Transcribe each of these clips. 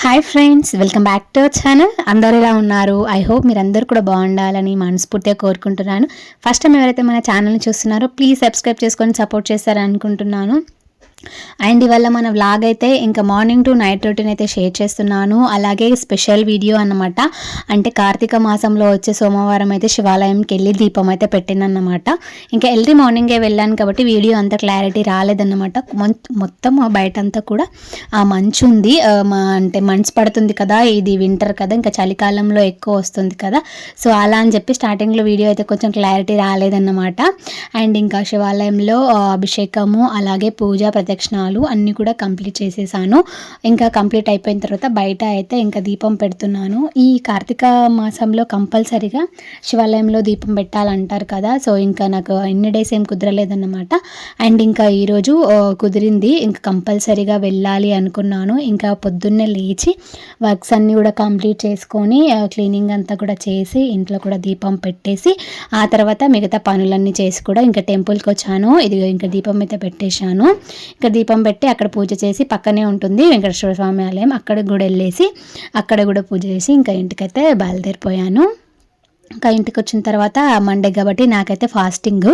Hi friends welcome back to channel అందరూ ఎలా ఉన్నారు? ఐ హోప్ మీరందరూ కూడా బాగుండాలని మనస్ఫూర్తిగా కోరుకుంటున్నాను. ఫస్ట్ టైం ఎవరైతే మన ఛానల్ని చూస్తున్నారో ప్లీజ్ సబ్స్క్రైబ్ చేసుకొని సపోర్ట్ చేస్తారని అనుకుంటున్నాను అండ్ ఇవల్ల మన వ్లాగ్ అయితే ఇంకా మార్నింగ్ టు నైట్ రొటీన్ అయితే షేర్ చేస్తున్నాను. అలాగే స్పెషల్ వీడియో అనమాట అంటే కార్తీక మాసంలో వచ్చే సోమవారం అయితే శివాలయంకి వెళ్ళి దీపం అయితే పెట్టినన్నమాట ఇంకా ఎల్లీ మార్నింగే వెళ్ళాను కాబట్టి వీడియో అంత క్లారిటీ రాలేదన్నమాట. మొత్తం బయట అంతా కూడా ఆ మంచు ఉంది. అంటే మంచు పడుతుంది కదా ఇది వింటర్ కదా ఇంకా చలికాలంలో ఎక్కువ వస్తుంది కదా. సో అలా అని చెప్పి స్టార్టింగ్లో వీడియో అయితే కొంచెం క్లారిటీ రాలేదన్నమాట. అండ్ ఇంకా శివాలయంలో అభిషేకము అలాగే పూజ ప్రదక్షిణాలు అన్నీ కూడా కంప్లీట్ చేసేసాను. ఇంకా కంప్లీట్ అయిపోయిన తర్వాత బయట అయితే ఇంకా దీపం పెడుతున్నాను. ఈ కార్తీక మాసంలో కంపల్సరిగా శివాలయంలో దీపం పెట్టాలంటారు కదా. సో ఇంకా నాకు ఎన్ని డేస్ ఏం కుదరలేదన్నమాట. అండ్ ఇంకా ఈరోజు కుదిరింది. ఇంకా కంపల్సరీగా వెళ్ళాలి అనుకున్నాను. ఇంకా పొద్దున్నే లేచి వర్క్స్ అన్నీ కూడా కంప్లీట్ చేసుకొని క్లీనింగ్ అంతా కూడా చేసి ఇంట్లో కూడా దీపం పెట్టేసి ఆ తర్వాత మిగతా పనులన్నీ చేసి కూడా ఇంకా టెంపుల్కి వచ్చాను. ఇది ఇంకా దీపం అయితే పెట్టేశాను. ఇంకా దీపం పెట్టి అక్కడ పూజ చేసి పక్కనే ఉంటుంది వెంకటేశ్వర స్వామి ఆలయం. అక్కడ కూడా వెళ్ళేసి అక్కడ కూడా పూజ చేసి ఇంకా ఇంటికైతే బయలుదేరిపోయాను. ఇంకా ఇంటికి వచ్చిన తర్వాత మండే కాబట్టి నాకైతే ఫాస్టింగ్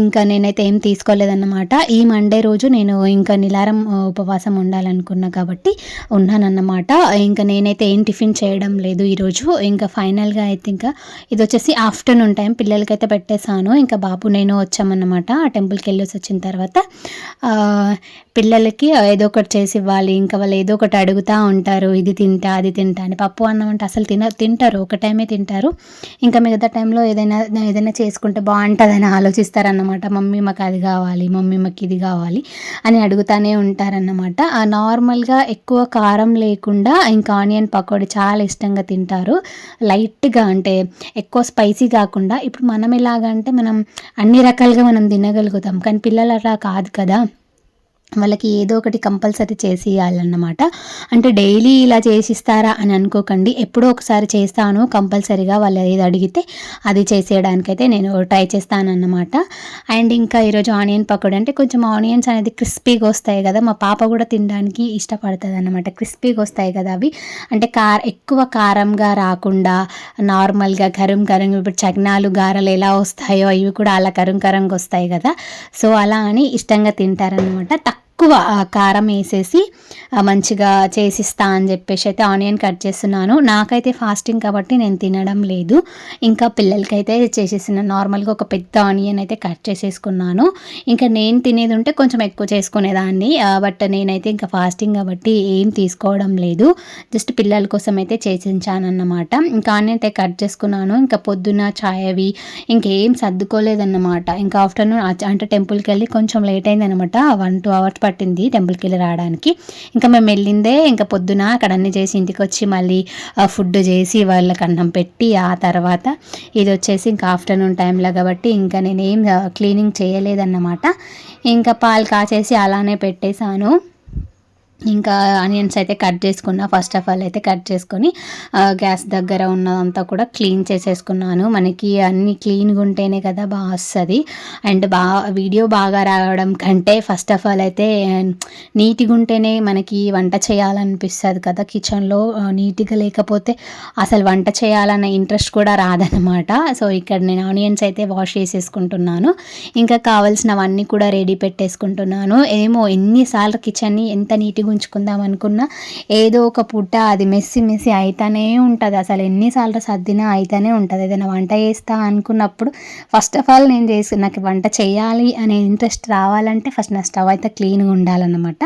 ఇంకా నేనైతే ఏం తీసుకోలేదన్నమాట. ఈ మండే రోజు నేను ఇంకా నిలారం ఉపవాసం ఉండాలనుకున్నా కాబట్టి ఉన్నానన్నమాట. ఇంకా నేనైతే ఏం టిఫిన్ చేయడం లేదు ఈరోజు. ఇంకా ఫైనల్గా అయితే ఇంకా ఇది వచ్చేసి ఆఫ్టర్నూన్ టైం పిల్లలకైతే పెట్టేశాను. ఇంకా బాబు నేను వచ్చామన్నమాట. ఆ టెంపుల్కి వెళ్ళేసి వచ్చిన తర్వాత పిల్లలకి ఏదో ఒకటి చేసి ఇవ్వాలి. ఇంకా వాళ్ళు ఏదో ఒకటి అడుగుతూ ఉంటారు. ఇది తింటా అది తింటా అని. పప్పు అన్నం అంటే అసలు తిన తింటారు. ఒక టైమే తింటారు. ఇంకా మిగతా టైంలో ఏదైనా ఏదైనా చేసుకుంటే బాగుంటుందని ఆలోచిస్తారన్నమాట. మమ్మీ మాకు అది కావాలి మమ్మీ మాకు ఇది కావాలి అని అడుగుతూనే ఉంటారన్నమాట. నార్మల్గా ఎక్కువ కారం లేకుండా ఇంకా ఆనియన్ పకోడీ చాలా ఇష్టంగా తింటారు. లైట్గా అంటే ఎక్కువ స్పైసీ కాకుండా ఇప్పుడు మనం ఎలాగంటే మనం అన్ని రకాలుగా మనం తినగలుగుతాం. కానీ పిల్లలు అలా కాదు కదా. వాళ్ళకి ఏదో ఒకటి కంపల్సరీ చేసి ఇవ్వాలన్నమాట అంటే డైలీ ఇలా చేసిస్తారా అని అనుకోకండి. ఎప్పుడో ఒకసారి చేస్తాను కంపల్సరీగా వాళ్ళు ఏది అడిగితే అది చేసేయడానికైతే నేను ట్రై చేస్తానన్నమాట. అండ్ ఇంకా ఈరోజు ఆనియన్ పకోడీ. అంటే కొంచెం ఆనియన్స్ అనేది క్రిస్పీగా వస్తాయి కదా. మా పాప కూడా తినడానికి ఇష్టపడుతుంది అనమాట క్రిస్పీగా వస్తాయి కదా అవి. అంటే కార ఎక్కువ కారంగా రాకుండా నార్మల్గా కరం కరం ఇప్పుడు చగ్నాలు గారెలు ఎలా వస్తాయో ఇవి కూడా అలా కరం కరంగా వస్తాయి కదా. సో అలా అని ఇష్టంగా తింటారనమాట తక్కువ ఎక్కువ కారం వేసేసి మంచిగా చేసిస్తా అని చెప్పేసి అయితే ఆనియన్ కట్ చేస్తున్నాను. నాకైతే ఫాస్టింగ్ కాబట్టి నేను తినడం లేదు. ఇంకా పిల్లలకైతే చేసేసిన నార్మల్గా ఒక పెద్ద ఆనియన్ అయితే కట్ చేసేసుకున్నాను. ఇంకా నేను తినేది ఉంటే కొంచెం ఎక్కువ చేసుకునేదాన్ని. బట్ నేనైతే ఇంకా ఫాస్టింగ్ కాబట్టి ఏం తీసుకోవడం లేదు. జస్ట్ పిల్లల కోసం అయితే చేసించాను అన్నమాట ఇంకా ఆనియన్ అయితే కట్ చేసుకున్నాను. ఇంకా పొద్దున్న ఛాయ్ అవి ఇంకేం సర్దుకోలేదన్నమాట. ఇంకా ఆఫ్టర్నూన్ అంటే టెంపుల్కి వెళ్ళి కొంచెం లేట్ అయిందనమాట వన్ టూ అవర్స్ పట్టింది టెంపుల్కి వెళ్ళి రావడానికి. ఇంకా మేము వెళ్ళిందే ఇంకా పొద్దున అక్కడ అన్ని చేసి ఇంటికి వచ్చి మళ్ళీ ఫుడ్ చేసి వాళ్ళకి అన్నం పెట్టి ఆ తర్వాత ఇది వచ్చేసి ఇంకా ఆఫ్టర్నూన్ టైంలో కాబట్టి ఇంకా నేనేం క్లీనింగ్ చేయలేదన్నమాట. ఇంకా పాలు కాచేసి అలానే పెట్టేశాను. ఇంకా ఆనియన్స్ అయితే కట్ చేసుకున్నా. ఫస్ట్ ఆఫ్ ఆల్ అయితే కట్ చేసుకొని గ్యాస్ దగ్గర ఉన్నదంతా కూడా క్లీన్ చేసేసుకున్నాను. మనకి అన్ని క్లీన్గా ఉంటేనే కదా బాగా వస్తుంది. అండ్ బాగా వీడియో బాగా రావడం కంటే ఫస్ట్ ఆఫ్ ఆల్ అయితే నీట్గా ఉంటేనే మనకి వంట చేయాలనిపిస్తుంది కదా కిచెన్లో నీట్గా లేకపోతే అసలు వంట చేయాలన్న ఇంట్రెస్ట్ కూడా రాదనమాట సో ఇక్కడ నేను ఆనియన్స్ అయితే వాష్ చేసేసుకుంటున్నాను. ఇంకా కావాల్సినవన్నీ కూడా రెడీ పెట్టేసుకుంటున్నాను. ఏమో ఎన్నిసార్లు కిచెన్ని ఎంత నీట్గా ఉంచుకుందాం అనుకున్నా. ఏదో ఒక పుట్ట అది మెస్సి మెస్సి అవుతానే ఉంటుంది. అసలు ఎన్నిసార్లు సర్దినా అవుతానే ఉంటుంది. ఏదైనా వంట చేస్తా అనుకున్నప్పుడు ఫస్ట్ ఆఫ్ ఆల్ నేను చేసి నాకు వంట చేయాలి అనే ఇంట్రెస్ట్ రావాలంటే ఫస్ట్ నా స్టవ్ అయితే క్లీన్గా ఉండాలన్నమాట.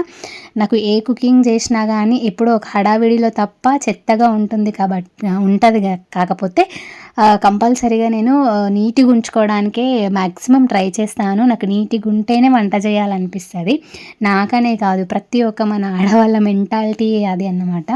నాకు ఏ కుకింగ్ చేసినా కానీ ఎప్పుడో ఒక హడావిడిలో తప్ప చెత్తగా ఉంటుంది కాబట్టి ఉంటుంది కాకపోతే కంపల్సరీగా నేను నీట్గా ఉంచుకోవడానికే మ్యాక్సిమం ట్రై చేస్తాను. నాకు నీట్గా ఉంటేనే వంట చేయాలనిపిస్తుంది. నాకనే కాదు ప్రతి ఒక్క మన ఆడవాళ్ళ మెంటాలిటీ అది అన్నమాట.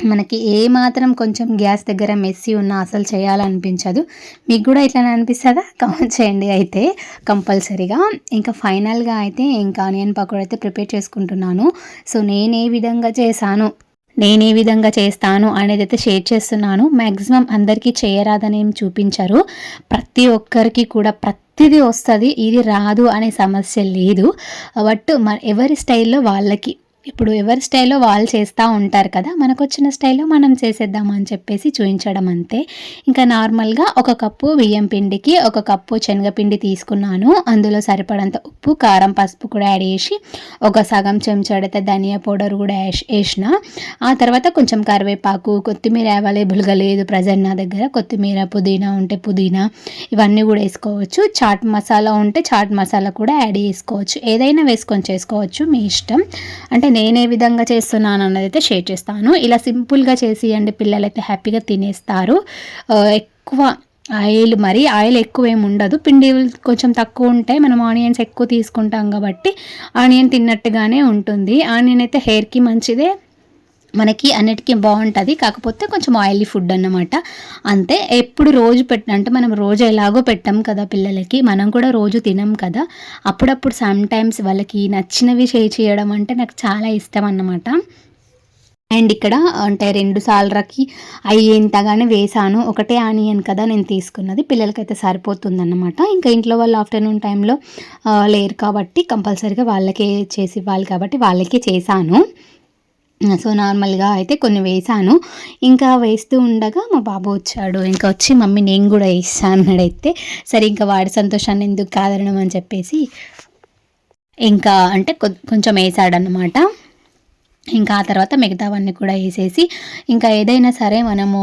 మనకి ఏ మాత్రం కొంచెం గ్యాస్ దగ్గర మెస్సీ ఉన్నా అసలు చేయాలనిపించదు. మీకు కూడా ఇట్లానే అనిపిస్తుందా? కమెంట్ చేయండి అయితే కంపల్సరీగా. ఇంకా ఫైనల్గా అయితే ఇంకా ఆనియన్ పకోడీ అయితే ప్రిపేర్ చేసుకుంటున్నాను. సో నేను ఏ విధంగా చేశాను నేను ఏ విధంగా చేస్తాను అనేది అయితే షేర్ చేస్తున్నాను. మ్యాక్సిమం అందరికీ చేయరాదని ఏం చూపించరు. ప్రతి ఒక్కరికి కూడా ప్రతిదీ వస్తుంది. ఇది రాదు అనే సమస్య లేదు. బట్ మన ఎవరి స్టైల్లో వాళ్ళకి ఇప్పుడు ఎవరి స్టైల్లో వాళ్ళు చేస్తూ ఉంటారు కదా మనకు వచ్చిన స్టైల్లో మనం చేసేద్దాం అని చెప్పేసి చూపించడం అంతే. ఇంకా నార్మల్గా ఒక కప్పు బియ్యం పిండికి ఒక కప్పు శనగపిండి తీసుకున్నాను. అందులో సరిపడంత ఉప్పు కారం పసుపు కూడా యాడ్ చేసి ఒక సగం చెంచాడైతే ధనియా పౌడర్ కూడా వేసిన ఆ తర్వాత కొంచెం కరివేపాకు కొత్తిమీర అవైలబుల్గా లేదు ప్రజెంట్ నా దగ్గర. కొత్తిమీర పుదీనా ఉంటే పుదీనా ఇవన్నీ కూడా వేసుకోవచ్చు. చాట్ మసాలా ఉంటే చాట్ మసాలా కూడా యాడ్ చేసుకోవచ్చు. ఏదైనా వేసుకొని చేసుకోవచ్చు మీ ఇష్టం. అంటే నేను ఏ విధంగా చేస్తున్నాను అన్నది అయితే షేర్ చేస్తాను. ఇలా సింపుల్గా చేసి అండి పిల్లలు అయితే హ్యాపీగా తినేస్తారు. ఎక్కువ ఆయిల్ మరి ఆయిల్ ఎక్కువ ఏమి ఉండదు. పిండి కొంచెం తక్కువ ఉంటాయి మనం ఆనియన్స్ ఎక్కువ తీసుకుంటాం కాబట్టి ఆనియన్ తిన్నట్టుగానే ఉంటుంది. ఆనియన్ అయితే హెయిర్కి మంచిదే. మనకి అన్నిటికీ బాగుంటుంది. కాకపోతే కొంచెం ఆయిలీ ఫుడ్ అన్నమాట. అంతే ఎప్పుడు రోజు పెట్ట అంటే మనం రోజు ఎలాగో పెట్టాం కదా పిల్లలకి మనం కూడా రోజు తినం కదా. అప్పుడప్పుడు సమ్ టైమ్స్ వాళ్ళకి నచ్చినవి షేర్ చేయడం అంటే నాకు చాలా ఇష్టం అన్నమాట. అండ్ ఇక్కడ అంటే రెండు సార్లకి అయ్యేంతగానే వేసాను. ఒకటే ఆనియన్ కదా నేను తీసుకున్నది. పిల్లలకైతే సరిపోతుందన్నమాట. ఇంకా ఇంట్లో వాళ్ళు ఆఫ్టర్నూన్ టైంలో లేరు కాబట్టి కంపల్సరీగా వాళ్ళకే చేసి ఇవ్వాలి కాబట్టి వాళ్ళకే చేశాను. సో నార్మల్గా అయితే కొన్ని వేసాను ఇంకా వేస్తూ ఉండగా మా బాబు వచ్చాడు. ఇంకా వచ్చి మమ్మీ నేను కూడా వేస్తాను అన్నాడైతే. సరే ఇంకా వాడి సంతోషాన్ని ఎందుకు కాదనడం అని చెప్పేసి ఇంకా అంటే కొంచెం వేసాడనమాట ఇంకా ఆ తర్వాత మిగతావన్నీ కూడా వేసేసి ఇంకా ఏదైనా సరే మనము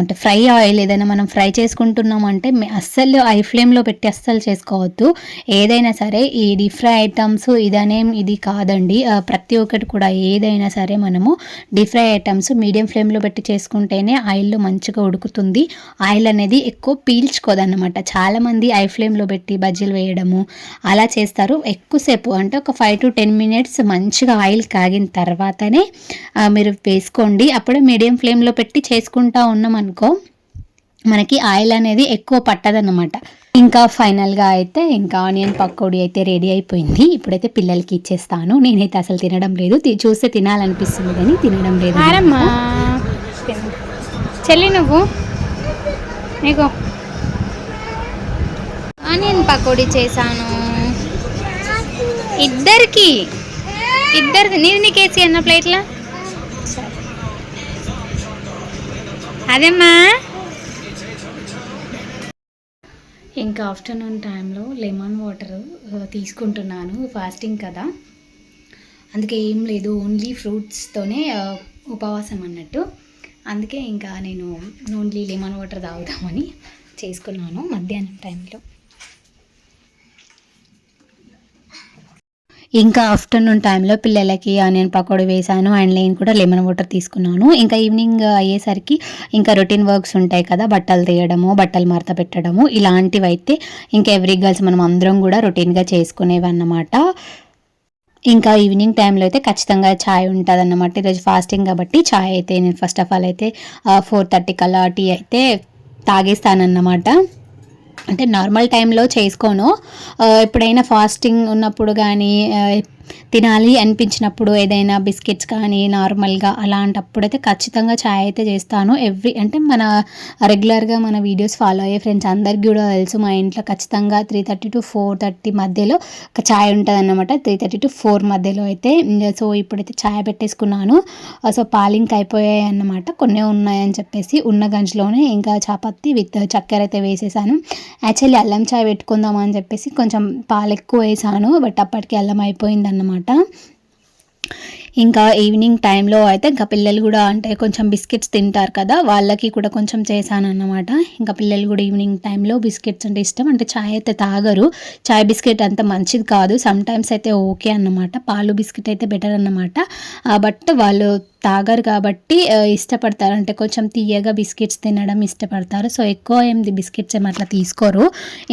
అంటే ఫ్రై ఆయిల్ ఏదైనా మనం ఫ్రై చేసుకుంటున్నాం అంటే అస్సలు ఐ ఫ్లేమ్లో పెట్టి అస్సలు చేసుకోవద్దు. ఏదైనా సరే ఈ డీప్ ఫ్రై ఐటమ్స్ ఇదనేం ఇది కాదండి. ప్రతి ఒక్కటి కూడా ఏదైనా సరే మనము డీప్ ఫ్రై ఐటమ్స్ మీడియం ఫ్లేమ్లో పెట్టి చేసుకుంటేనే ఆయిల్లో మంచిగా ఉడుకుతుంది. ఆయిల్ అనేది ఎక్కువ పీల్చుకోదన్నమాట. చాలామంది ఐ ఫ్లేమ్లో పెట్టి బజ్జీలు వేయడము అలా చేస్తారు. ఎక్కువసేపు అంటే ఒక ఫైవ్ టు టెన్ మినిట్స్ మంచిగా ఆయిల్ కాగిన తర్వాతనే మీరు వేసుకోండి. అప్పుడే మీడియం ఫ్లేమ్లో పెట్టి చేసుకుంటా ఉన్నాం అనుకో మనకి ఆయిల్ అనేది ఎక్కువ పట్టదన్నమాట. ఇంకా ఫైనల్గా అయితే ఇంకా ఆనియన్ పకోడీ అయితే రెడీ అయిపోయింది. ఇప్పుడైతే పిల్లలకి ఇచ్చేస్తాను. నేనైతే అసలు తినడం లేదు. చూస్తే తినాలనిపిస్తుంది కానీ తినడం లేదు చెల్లి నువ్వు. నీకు ఆనియన్ పకోడీ చేశాను. ఇద్దరికి. ఇద్దరిది. నీది నీకేసి అన్న ప్లేట్లా? అదేమ్మా? ఇంకా ఆఫ్టర్నూన్ టైంలో లెమన్ వాటర్ తీసుకుంటున్నాను ఫాస్టింగ్ కదా. అందుకే ఏం లేదు ఓన్లీ ఫ్రూట్స్తోనే ఉపవాసం అన్నట్టు. అందుకే ఇంకా నేను ఓన్లీ లెమన్ వాటర్ తాగుదామని చేసుకున్నాను మధ్యాహ్నం టైంలో. ఇంకా ఆఫ్టర్నూన్ టైంలో పిల్లలకి ఆనియన్ పకోడీ వేసాను అండ్ నేను కూడా లెమన్ వాటర్ తీసుకున్నాను. ఇంకా ఈవినింగ్ అయ్యేసరికి ఇంకా రొటీన్ వర్క్స్ ఉంటాయి కదా బట్టలు తీయడము బట్టలు మరత పెట్టడము ఇలాంటివి అయితే ఇంకా ఎవ్రీ గర్ల్స్ మనం అందరం కూడా రొటీన్గా చేసుకునేవి అన్నమాట ఇంకా ఈవినింగ్ టైంలో అయితే ఖచ్చితంగా ఛాయ్ ఉంటుంది అన్నమాట ఈరోజు ఫాస్టింగ్ కాబట్టి ఛాయ్ అయితే నేను ఫస్ట్ ఆఫ్ ఆల్ అయితే ఫోర్ థర్టీ కల్లా టీ అయితే తాగేస్తానన్నమాట. అంటే నార్మల్ టైంలో చేసుకోను. ఎప్పుడైనా ఫాస్టింగ్ ఉన్నప్పుడు కానీ తినాలి అనిపించినప్పుడు ఏదైనా బిస్కెట్స్ కానీ నార్మల్గా అలాంటప్పుడు అయితే ఖచ్చితంగా ఛాయ్ అయితే చేస్తాను. ఎవ్రీ అంటే మన రెగ్యులర్గా మన వీడియోస్ ఫాలో అయ్యే ఫ్రెండ్స్ అందరికీ కూడా తెలుసు. మా ఇంట్లో ఖచ్చితంగా three thirty to four thirty మధ్యలో ఒక ఛాయ్ ఉంటుంది అనమాట త్రీ థర్టీ టు ఫోర్ మధ్యలో అయితే సో ఇప్పుడైతే ఛాయ్ పెట్టేసుకున్నాను. సో పాలింక్ అయిపోయాయి అన్నమాట. కొన్ని ఉన్నాయని చెప్పేసి ఉన్న గంజలోనే ఇంకా చపాతి విత్ చక్కెర అయితే వేసేసాను. యాక్చువల్లీ అల్లం ఛాయ్ పెట్టుకుందాం అని చెప్పేసి కొంచెం పాలు ఎక్కువ వేసాను. బట్ అప్పటికి అల్లం అయిపోయింది అన్నమాట. ఇంకా ఈవినింగ్ టైంలో అయితే ఇంకా పిల్లలు కూడా అంటే కొంచెం బిస్కెట్స్ తింటారు కదా వాళ్ళకి కూడా కొంచెం చేశాను అన్నమాట ఇంకా పిల్లలు కూడా ఈవినింగ్ టైంలో బిస్కెట్స్ అంటే ఇష్టం. అంటే చాయ్ అయితే తాగరు. చాయ్ బిస్కెట్ అంత మంచిది కాదు. సమ్ టైమ్స్ అయితే ఓకే అన్నమాట. పాలు బిస్కెట్ అయితే బెటర్ అన్నమాట. బట్ వాళ్ళు తాగరు కాబట్టి ఇష్టపడతారు. అంటే కొంచెం తీయగా బిస్కెట్స్ తినడం ఇష్టపడతారు. సో ఎక్కువ ఏంది బిస్కెట్స్ ఏమి అట్లా తీసుకోరు.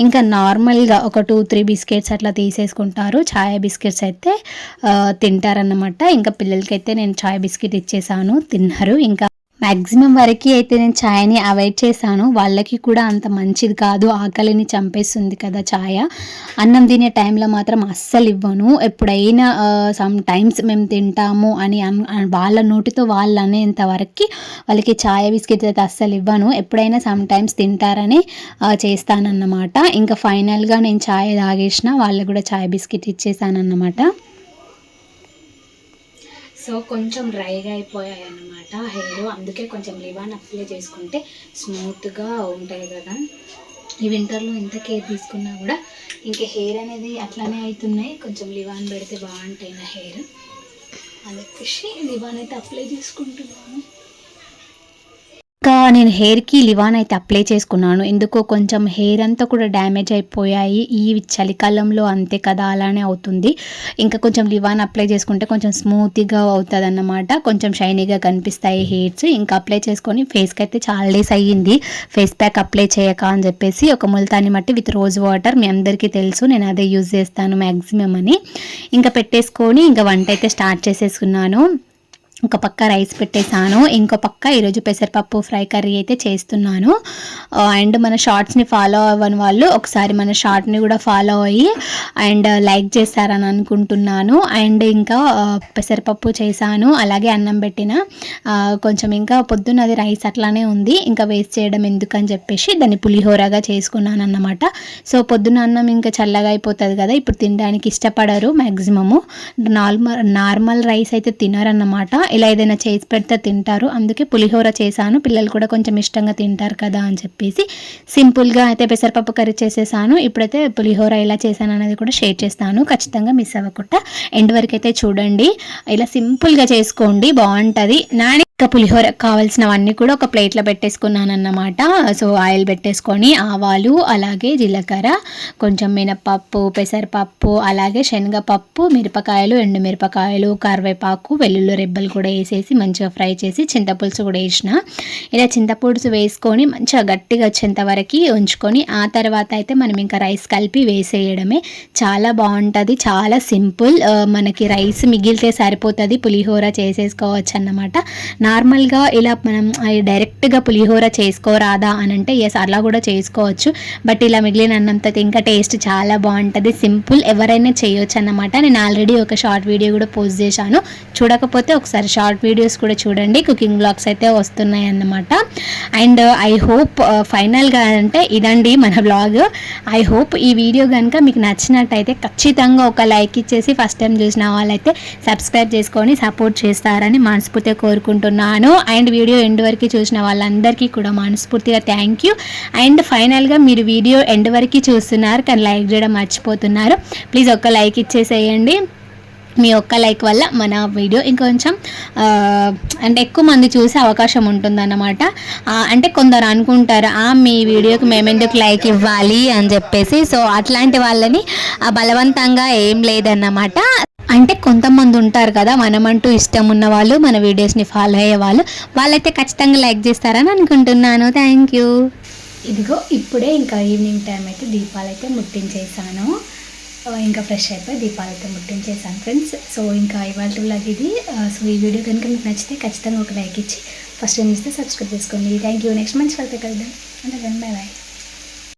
ఇంకా నార్మల్గా ఒక టూ త్రీ బిస్కెట్స్ అట్లా తీసేసుకుంటారు. ఛాయ్ బిస్కెట్స్ అయితే తింటారన్నమాట. ఇంకా పిల్లలకైతే నేను ఛాయ్ బిస్కెట్ ఇచ్చేసాను. తిన్నారు. ఇంకా మ్యాక్సిమం వరకు అయితే నేను ఛాయ్ని అవాయిడ్ చేశాను. వాళ్ళకి కూడా అంత మంచిది కాదు. ఆకలిని చంపేస్తుంది కదా ఛాయ. అన్నం తినే టైంలో మాత్రం అస్సలు ఇవ్వను. ఎప్పుడైనా సమ్ టైమ్స్ మేము తింటాము అని వాళ్ళ నోటితో వాళ్ళు అనేంత వరకు వాళ్ళకి ఛాయ బిస్కెట్ అయితే అస్సలు ఇవ్వను. ఎప్పుడైనా సమ్ టైమ్స్ తింటారని చేస్తానన్నమాట. ఇంకా ఫైనల్గా నేను ఛాయ్ తాగేసిన వాళ్ళకి కూడా ఛాయ్ బిస్కెట్ ఇచ్చేసానన్నమాట సో కొంచెం డ్రైగా అయిపోయాయి అన్నమాట హెయిర్. అందుకే కొంచెం లివాన్ అప్లై చేసుకుంటే స్మూత్గా ఉంటాయి కదా. ఈ వింటర్లో ఎంత కేర్ తీసుకున్నా కూడా ఇంకా హెయిర్ అనేది అట్లానే అవుతున్నాయి కొంచెం లివాన్ పెడితే బాగుంటాయి నా హెయిర్. అందుకు చెప్పేసి లివాన్ అయితే అప్లై చేసుకుంటున్నాను. ఇంకా నేను హెయిర్కి లివాన్ అయితే అప్లై చేసుకున్నాను. ఎందుకో కొంచెం హెయిర్ అంతా కూడా డ్యామేజ్ అయిపోయాయి. ఈ చలికాలంలో అంతే కదా అలానే అవుతుంది. ఇంకా కొంచెం లివాన్ అప్లై చేసుకుంటే కొంచెం స్మూత్గా అవుతుంది అన్నమాట కొంచెం షైనీగా కనిపిస్తాయి హెయిర్స్ ఇంకా అప్లై చేసుకొని ఫేస్కి అయితే చాలా డేస్ అయ్యింది. ఫేస్ ప్యాక్ అప్లై చేయక అని చెప్పేసి ఒక ముల్తాని మట్టి విత్ రోజ్ వాటర్ మీ అందరికీ తెలుసు. నేను అదే యూజ్ చేస్తాను మ్యాక్సిమం అని. ఇంకా పెట్టేసుకొని ఇంకా వంట అయితే స్టార్ట్ చేసేసుకున్నాను. ఒక పక్క రైస్ పెట్టేశాను. ఇంకో పక్క ఈరోజు పెసరపప్పు ఫ్రై కర్రీ అయితే చేస్తున్నాను. అండ్ మన షార్ట్స్ని ఫాలో అవ్వని వాళ్ళు ఒకసారి మన షార్ట్ని కూడా ఫాలో అయ్యి అండ్ లైక్ చేస్తారని అనుకుంటున్నాను. అండ్ ఇంకా పెసరపప్పు చేశాను. అలాగే అన్నం పెట్టిన కొంచెం ఇంకా పొద్దున్న అది రైస్ అట్లానే ఉంది. ఇంకా వేస్ట్ చేయడం ఎందుకని చెప్పేసి దాన్ని పులిహోరగా చేసుకున్నాను అన్నమాట. సో పొద్దున్న అన్నం ఇంకా చల్లగా అయిపోతుంది కదా ఇప్పుడు తినడానికి ఇష్టపడరు మ్యాక్సిమము నార్మల్ నార్మల్ రైస్ అయితే తినరన్నమాట. ఇలా ఏదైనా చేసి పెడితే తింటారు. అందుకే పులిహోర చేశాను. పిల్లలు కూడా కొంచెం ఇష్టంగా తింటారు కదా అని చెప్పేసి సింపుల్గా అయితే పెసరపప్పు కర్రీ చేసేసాను. ఇప్పుడైతే పులిహోర ఎలా చేశాను అనేది కూడా షేర్ చేస్తాను. ఖచ్చితంగా మిస్ అవ్వకుండా ఎండ్ వరకు అయితే చూడండి. ఇలా సింపుల్గా చేసుకోండి. బాగుంటుంది. నాని ఇంకా పులిహోర కావాల్సినవన్నీ కూడా ఒక ప్లేట్లో పెట్టేసుకున్నాను అన్నమాట సో ఆయిల్ పెట్టేసుకొని ఆవాలు అలాగే జీలకర్ర కొంచెం మినపప్పు పెసరపప్పు అలాగే శనగపప్పు మిరపకాయలు ఎండుమిరపకాయలు కరివేపాకు వెల్లుల్లి రెబ్బలు కూడా వేసేసి మంచిగా ఫ్రై చేసి చింతపులుసు కూడా వేసిన. ఇలా చింతపులుసు వేసుకొని మంచిగా గట్టిగా వచ్చేంత వరకు ఉంచుకొని ఆ తర్వాత అయితే మనం ఇంకా రైస్ కలిపి వేసేయడమే. చాలా బాగుంటుంది చాలా సింపుల్. మనకి రైస్ మిగిలితే సరిపోతుంది పులిహోర చేసేసుకోవచ్చు అన్నమాట. నార్మల్గా ఇలా మనం డైరెక్ట్గా పులిహోర చేసుకోరాదా అని అంటే ఎస్ అలా కూడా చేసుకోవచ్చు. బట్ ఇలా మిగిలిన అన్నంతో ఇంకా టేస్ట్ చాలా బాగుంటుంది సింపుల్. ఎవరైనా చేయొచ్చు అన్నమాట. నేను ఆల్రెడీ ఒక షార్ట్ వీడియో కూడా పోస్ట్ చేశాను. చూడకపోతే ఒకసారి షార్ట్ వీడియోస్ కూడా చూడండి. కుకింగ్ బ్లాగ్స్ అయితే వస్తున్నాయి అన్నమాట అండ్ ఐ uh, హోప్ ఫైనల్గా uh, అంటే ఇదండి మన బ్లాగ్ ఐ హోప్ ఈ వీడియో కనుక మీకు నచ్చినట్టయితే ఖచ్చితంగా ఒక లైక్ ఇచ్చేసి ఫస్ట్ టైం చూసిన వాళ్ళైతే సబ్స్క్రైబ్ చేసుకొని సపోర్ట్ చేస్తారని మనస్ఫూర్తిగా కోరుకుంటున్నాను. అండ్ వీడియో ఎండ్ వరకు చూసిన వాళ్ళందరికీ కూడా మనస్ఫూర్తిగా థ్యాంక్ యూ అండ్ ఫైనల్గా మీరు వీడియో ఎండ్ వరకు చూస్తున్నారు కానీ లైక్ చేయడం మర్చిపోతున్నారు. ప్లీజ్ ఒక్క లైక్ ఇచ్చేసేయండి. మీ ఒక్క లైక్ వల్ల మన వీడియో ఇంకొంచెం అంటే ఎక్కువ మంది చూసే అవకాశం ఉంటుందన్నమాట. అంటే కొందరు అనుకుంటారు "ఆ, మీ వీడియోకి మేమెందుకు లైక్ ఇవ్వాలి? అని చెప్పేసి. సో అట్లాంటి వాళ్ళని బలవంతంగా ఏం లేదన్నమాట. అంటే కొంతమంది ఉంటారు కదా మనమంటూ ఇష్టం ఉన్న వాళ్ళు మన వీడియోస్ని ఫాలో అయ్యే వాళ్ళు వాళ్ళైతే ఖచ్చితంగా లైక్ చేస్తారని అనుకుంటున్నాను. Thank you. ఇదిగో ఇప్పుడే ఇంకా ఈవినింగ్ టైం అయితే దీపాలు అయితే ముట్టించేసాను. ఇంకా ఫ్రెష్ అయిపోయి దీపాలతో ముట్టించేసాను ఫ్రెండ్స్. సో ఇంకా ఇవాళ vlog ఇది. సో ఈ వీడియో కనుక మీకు నచ్చితే ఖచ్చితంగా ఒక లైక్ ఇచ్చి ఫస్ట్ టైం ఇస్తే సబ్స్క్రైబ్ చేసుకోండి. థ్యాంక్ యూ నెక్స్ట్ మంచి వాళ్ళతో కలుద్దాం. అంటే బాయ్ బాయ్